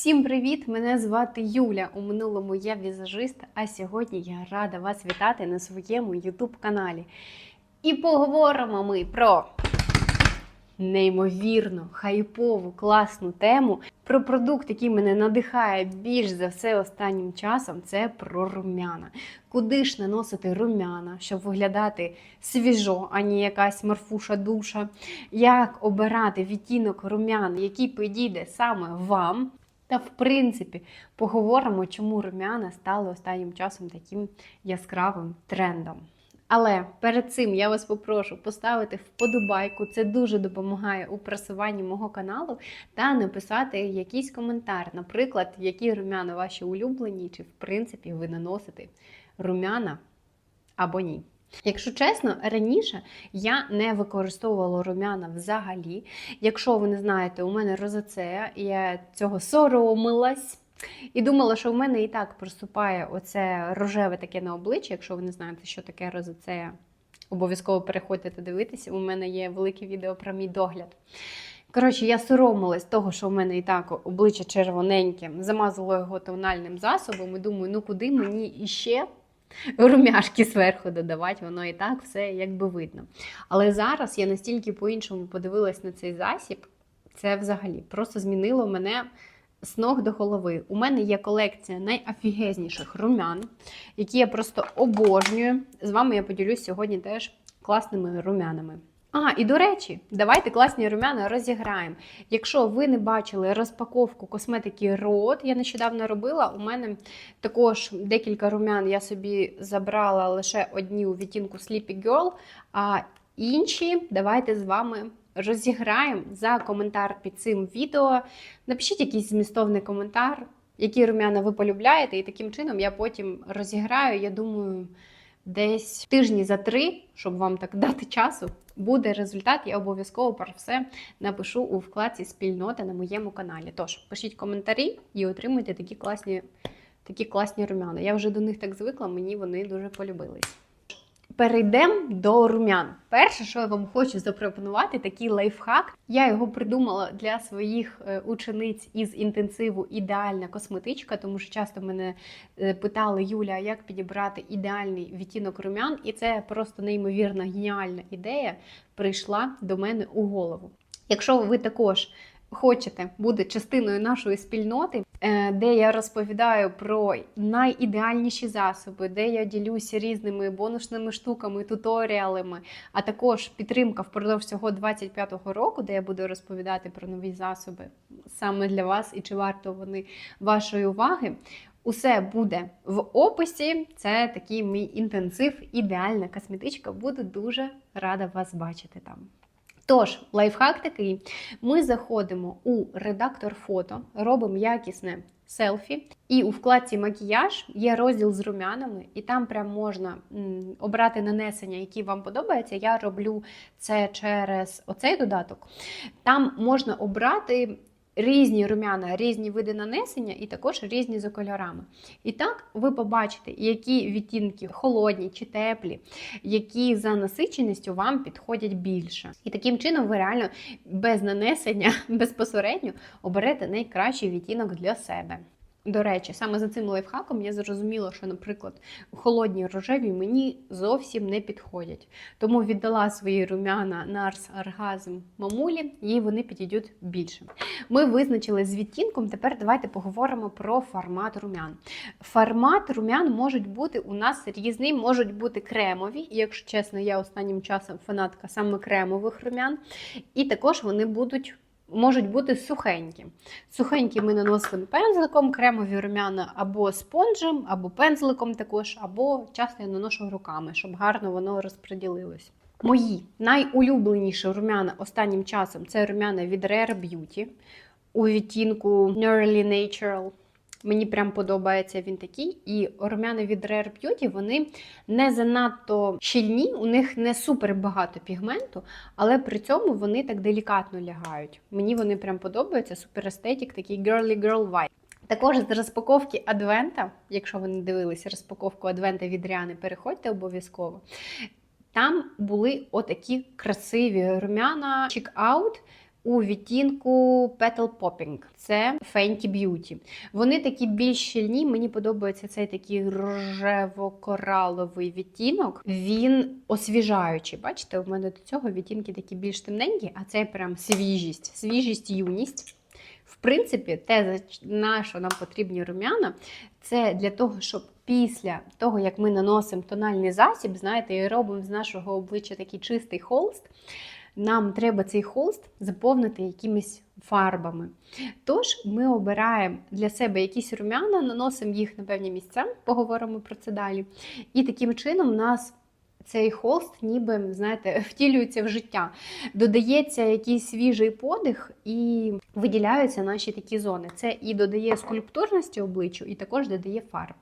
Всім привіт! Мене звати Юля. У минулому я візажист, а сьогодні я рада вас вітати на своєму YouTube каналі. І поговоримо ми про неймовірно хайпову, класну тему. Про продукт, який мене надихає більш за все останнім часом, це про рум'яна. Куди ж наносити рум'яна, щоб виглядати свіжо, а не якась марфуша душа. Як обирати відтінок рум'ян, який підійде саме вам. Та, в принципі, поговоримо, чому рум'яна стали останнім часом таким яскравим трендом. Але перед цим я вас попрошу поставити вподобайку, це дуже допомагає у просуванні мого каналу, та написати якийсь коментар, наприклад, які рум'яна ваші улюблені, чи в принципі ви наносите рум'яна або ні. Якщо чесно, раніше я не використовувала рум'яна взагалі. Якщо ви не знаєте, у мене розацея, і я цього соромилась. І думала, що в мене і так проступає оце рожеве таке на обличчі. Якщо ви не знаєте, що таке розацея, обов'язково переходьте та дивитися. У мене є велике відео про мій догляд. Коротше, я соромилась того, що в мене і так обличчя червоненьке, замазала його тональним засобом і думаю, ну куди мені іще румяшки зверху додавати, воно і так все якби видно. Але зараз я настільки по-іншому подивилась на цей засіб, це взагалі просто змінило мене з ног до голови. У мене є колекція найофігезніших румян, які я просто обожнюю. З вами я поділюсь сьогодні теж класними румянами. А, і до речі, давайте класні румяна розіграємо. Якщо ви не бачили розпаковку косметики Рот, я нещодавно робила. У мене також декілька румян я собі забрала лише одні у відтінку Sleepy Girl, а інші давайте з вами розіграємо за коментар під цим відео. Напишіть якийсь змістовний коментар, які румяна ви полюбляєте, і таким чином я потім розіграю. Я думаю, десь тижні за три, щоб вам так дати часу, буде результат. Я обов'язково про все напишу у вкладці спільноти на моєму каналі. Тож, пишіть коментарі і отримуйте такі класні, такі класні румяни. Я вже до них так звикла, мені вони дуже полюбились. Перейдемо до румян. Перше, що я вам хочу запропонувати, такий лайфхак. Я його придумала для своїх е, учениць із інтенсиву ідеальна косметичка, тому що часто мене е, питали Юля, як підібрати ідеальний відтінок румян, і це просто неймовірна геніальна ідея прийшла до мене у голову. Якщо ви також хочете бути частиною нашої спільноти, е, де я розповідаю про найідеальніші засоби, де я ділюся різними бонусними штуками, туторіалами, а також підтримка впродовж цього 25-го року, де я буду розповідати про нові засоби саме для вас і чи варто вони вашої уваги. Усе буде в описі. Це такий мій інтенсив, ідеальна косметичка. Буду дуже рада вас бачити там. Тож, лайфхак такий: ми заходимо у редактор фото, робимо якісне селфі, і у вкладці макіяж є розділ з румянами, і там прям можна обрати нанесення, які вам подобаються. Я роблю це через оцей додаток. Там можна обрати. Різні рум'яна, різні види нанесення і також різні за кольорами. І так ви побачите, які відтінки холодні чи теплі, які за насиченістю вам підходять більше. І таким чином ви реально без нанесення безпосередньо оберете найкращий відтінок для себе. До речі, саме за цим лайфхаком я зрозуміла, що, наприклад, холодні рожеві мені зовсім не підходять. Тому віддала свої рум'яна Нарс Оргазм мамулі, їй вони підійдуть більше. Ми визначили з відтінком. Тепер давайте поговоримо про формат рум'ян. Формат рум'ян можуть бути у нас різний, можуть бути кремові, якщо чесно, я останнім часом фанатка саме кремових рум'ян. І також вони будуть можуть бути сухенькі. Сухенькі ми наносимо пензликом, кремові рум'яна або спонжем, або пензликом також, або часто я наношу руками, щоб гарно воно розподілилось. Мої найулюбленіші рум'яна останнім часом це рум'яна від Rare Beauty у відтінку Nearly Natural. Мені прям подобається він такий. І рум'яни від Rare Beauty, вони не занадто щільні, у них не супер багато пігменту, але при цьому вони так делікатно лягають. Мені вони прям подобаються. Супер естетик, такий girly girl vibe. Також з розпаковки Адвента, якщо ви не дивилися розпаковку Адвента від Ріани, переходьте обов'язково. Там були отакі красиві рум'яна чек-аут у відтінку Petal Popping. Це Fenty Beauty. Вони такі більш щільні. Мені подобається цей такий рожево-кораловий відтінок. Він освіжаючий. Бачите, у мене до цього відтінки такі більш темненькі, а це прям свіжість, свіжість, юність. В принципі, те, на що нам потрібні рум'яна, це для того, щоб після того, як ми наносимо тональний засіб, знаєте, і робимо з нашого обличчя такий чистий холст, нам треба цей холст заповнити якимись фарбами. Тож ми обираємо для себе якісь рум'яна, наносимо їх на певні місця, поговоримо про це далі. І таким чином у нас цей холст ніби, знаєте, втілюється в життя. Додається якийсь свіжий подих і виділяються наші такі зони. Це і додає скульптурності обличчю, і також додає фарб.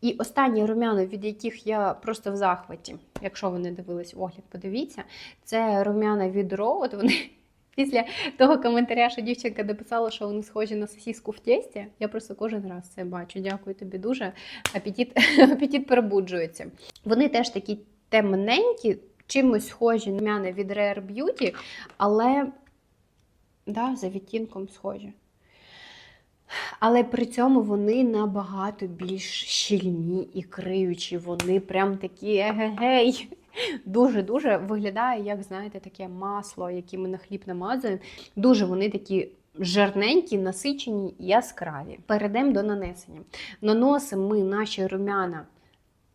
І останні рум'яна, від яких я просто в захваті, якщо ви не дивились огляд, подивіться, це рум'яна від Ро. От вони після того коментаря, що дівчинка написала, що вони схожі на сосіску в тесті, я просто кожен раз це бачу. Дякую тобі дуже. Апетит, апетит перебуджується. Вони теж такі темненькі, чимось схожі на рум'яна від Rare Beauty, але да, за відтінком схожі. Але при цьому вони набагато більш щільні і криючі. Вони прям такі егегей. Дуже-дуже виглядає, як, знаєте, таке масло, яке ми на хліб намазуємо. Дуже вони такі жирненькі, насичені яскраві. Перейдемо до нанесення. Наносимо ми наші рум'яна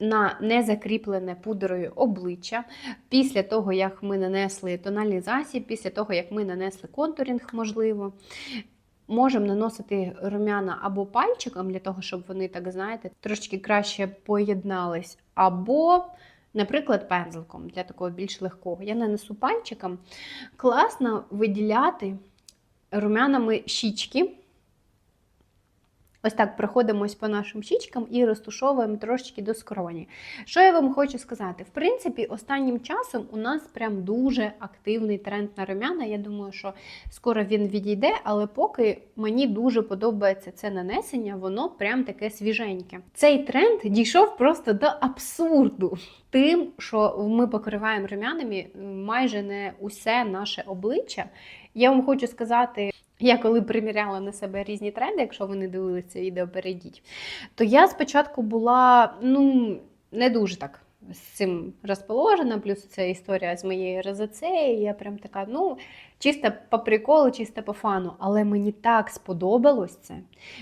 на незакріплене пудрою обличчя. Після того, як ми нанесли тональний засіб, після того, як ми нанесли контурінг, можливо. Можемо наносити рум'яна або пальчиком, для того, щоб вони, так знаєте, трошки краще поєднались, або, наприклад, пензликом для такого більш легкого. Я нанесу пальчиком. Класно виділяти рум'янами щічки. Ось так проходимось по нашим щічкам і розтушовуємо трошечки до скроні. Що я вам хочу сказати? В принципі, останнім часом у нас прям дуже активний тренд на рум'яна. Я думаю, що скоро він відійде, але поки мені дуже подобається це нанесення, воно прям таке свіженьке. Цей тренд дійшов просто до абсурду. Тим, що ми покриваємо рум'янами майже не усе наше обличчя. Я вам хочу сказати, я коли приміряла на себе різні тренди, якщо ви не дивилися відео, перейдіть, то я спочатку була ну, не дуже так з цим розположена, плюс це історія з моєю розоцеєю. Я прям така, ну, чисто по приколу, чисто по фану. Але мені так сподобалось це.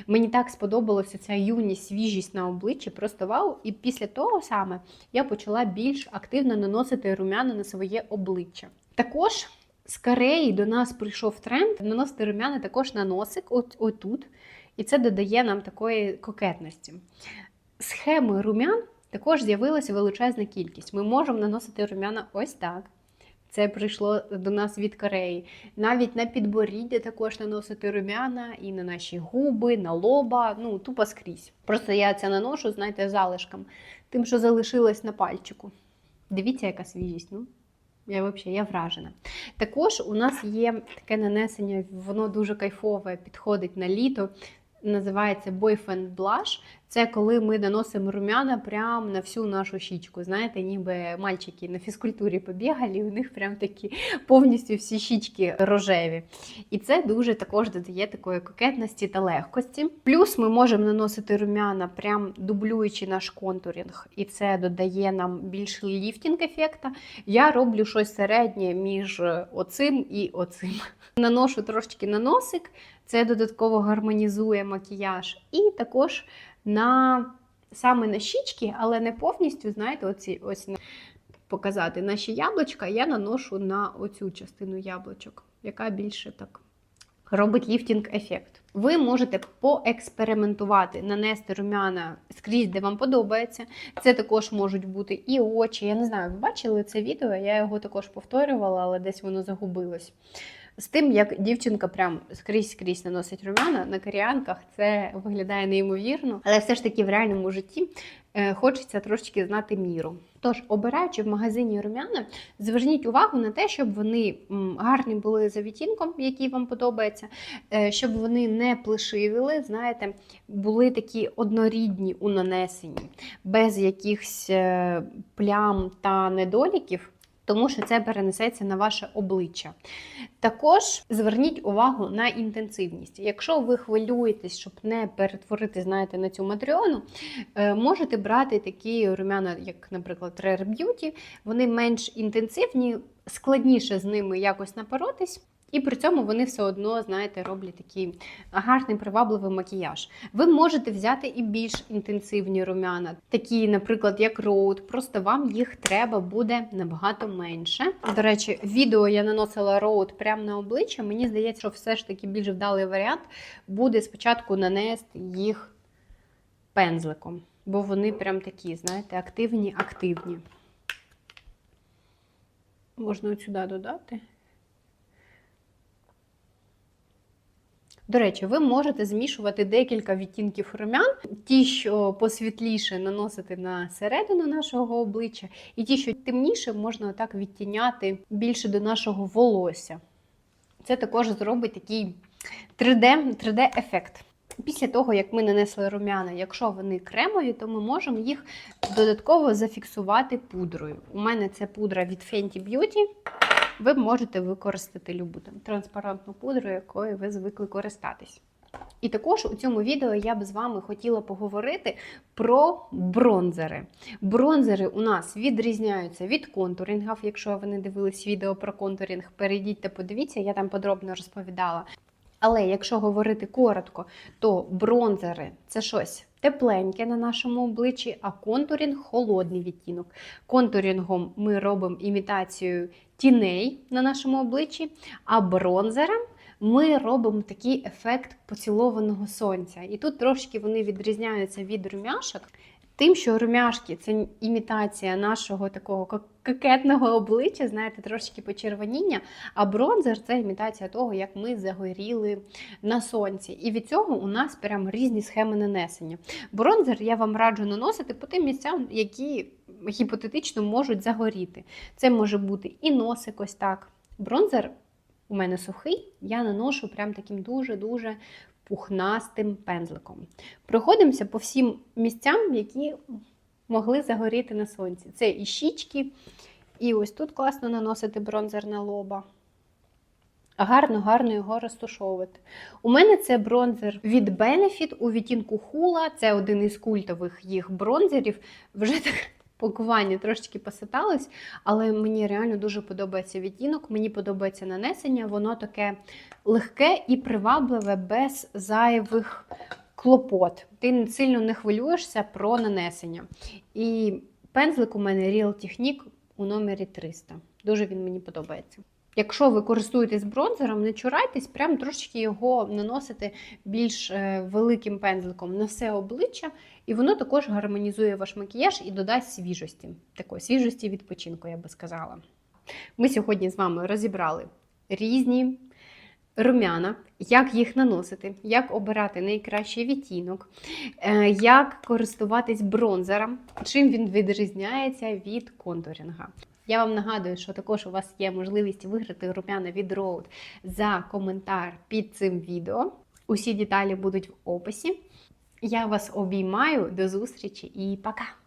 Мені так сподобалася ця юність, свіжість на обличчі, просто вау. І після того саме я почала більш активно наносити рум'яна на своє обличчя. Також. З Кореї до нас прийшов тренд наносити рум'яна також на носик, от, отут. І це додає нам такої кокетності. Схеми рум'ян також з'явилася величезна кількість. Ми можемо наносити рум'яна ось так. Це прийшло до нас від Кореї. Навіть на підборіддя також наносити рум'яна, і на наші губи, на лоба, ну, тупо скрізь. Просто я це наношу, знаєте, залишком, тим, що залишилось на пальчику. Дивіться, яка свіжість. ну. Я взагалі я вражена. Також у нас є таке нанесення, воно дуже кайфове, підходить на літо. Називається Boyfriend Blush. Це коли ми наносимо рум'яна прямо на всю нашу щічку. Знаєте, ніби мальчики на фізкультурі побігали, і у них прям такі повністю всі щічки рожеві. І це дуже також додає такої кокетності та легкості. Плюс ми можемо наносити рум'яна, прям дублюючи наш контурінг, і це додає нам більш ліфтінг ефекта. Я роблю щось середнє між оцим і оцим. Наношу трошки на носик, це додатково гармонізує макіяж. І також на саме на щічки, але не повністю, знаєте, оці ось показати наші яблучка, я наношу на оцю частину яблучок, яка більше так робить ліфтінг-ефект. Ви можете поекспериментувати, нанести рум'яна скрізь, де вам подобається. Це також можуть бути і очі. Я не знаю, ви бачили це відео, я його також повторювала, але десь воно загубилось. З тим, як дівчинка прям скрізь-скрізь наносить рум'яна на коріанках, це виглядає неймовірно, але все ж таки в реальному житті е, хочеться трошки знати міру. Тож, обираючи в магазині рум'яна, зверніть увагу на те, щоб вони гарні були за відтінком, який вам подобається, е, щоб вони не плешивіли, знаєте, були такі однорідні у нанесенні, без якихось е, плям та недоліків. Тому що це перенесеться на ваше обличчя. Також зверніть увагу на інтенсивність. Якщо ви хвилюєтесь, щоб не перетворити, знаєте, на цю матріону, е, можете брати такі румяна, як, наприклад, Rare Beauty. Вони менш інтенсивні, складніше з ними якось напоротись. І при цьому вони все одно, знаєте, роблять такий гарний привабливий макіяж. Ви можете взяти і більш інтенсивні румяна, такі, наприклад, як Road, просто вам їх треба буде набагато менше. До речі, відео я наносила Road прямо на обличчя. Мені здається, що все ж таки більш вдалий варіант буде спочатку нанести їх пензликом, бо вони прям такі, знаєте, активні, активні. Можна от сюди додати. До речі, ви можете змішувати декілька відтінків румян, ті, що посвітліше наносити на середину нашого обличчя, і ті, що темніше, можна отак відтіняти більше до нашого волосся. Це також зробить такий 3D, 3D-ефект. Після того, як ми нанесли румяна, якщо вони кремові, то ми можемо їх додатково зафіксувати пудрою. У мене це пудра від Fenty Beauty. Ви можете використати любу там транспарантну пудру, якою ви звикли користатись. І також у цьому відео я б з вами хотіла поговорити про бронзери. Бронзери у нас відрізняються від контурингів. Якщо ви не дивились відео про контуринг, перейдіть та подивіться, я там подробно розповідала. Але якщо говорити коротко, то бронзери це щось тепленьке на нашому обличчі, а контурінг холодний відтінок. Контурінгом ми робимо імітацію тіней на нашому обличчі, а бронзером ми робимо такий ефект поцілованого сонця. І тут трошки вони відрізняються від румяшок. Тим, що румяшки це імітація нашого такого кокетного обличчя, знаєте, трошки почервоніння, а бронзер це імітація того, як ми загоріли на сонці. І від цього у нас прям різні схеми нанесення. Бронзер я вам раджу наносити по тим місцям, які гіпотетично можуть загоріти. Це може бути і носик ось так. Бронзер у мене сухий, я наношу прям таким дуже-дуже пухнастим пензликом. Проходимося по всім місцям, які могли загоріти на сонці. Це і щічки, і ось тут класно наносити бронзер на лоба. Гарно-гарно його розташовувати. У мене це бронзер від Benefit у відтінку хула. Це один із культових їх бронзерів. Вже так пакування трошечки поситалось, але мені реально дуже подобається відтінок, мені подобається нанесення, воно таке легке і привабливе, без зайвих клопот. Ти сильно не хвилюєшся про нанесення. І пензлик у мене Real Technique у номері 300. Дуже він мені подобається. Якщо ви користуєтесь бронзером, не чурайтесь, прям трошечки його наносити більш е, великим пензликом на все обличчя, і воно також гармонізує ваш макіяж і додасть свіжості, такої свіжості відпочинку, я би сказала. Ми сьогодні з вами розібрали різні румяна, як їх наносити, як обирати найкращий відтінок, е, як користуватись бронзером, чим він відрізняється від контурінга. Я вам нагадую, що також у вас є можливість виграти румяна від Road за коментар під цим відео. Усі деталі будуть в описі. Я вас обіймаю, до зустрічі і пока!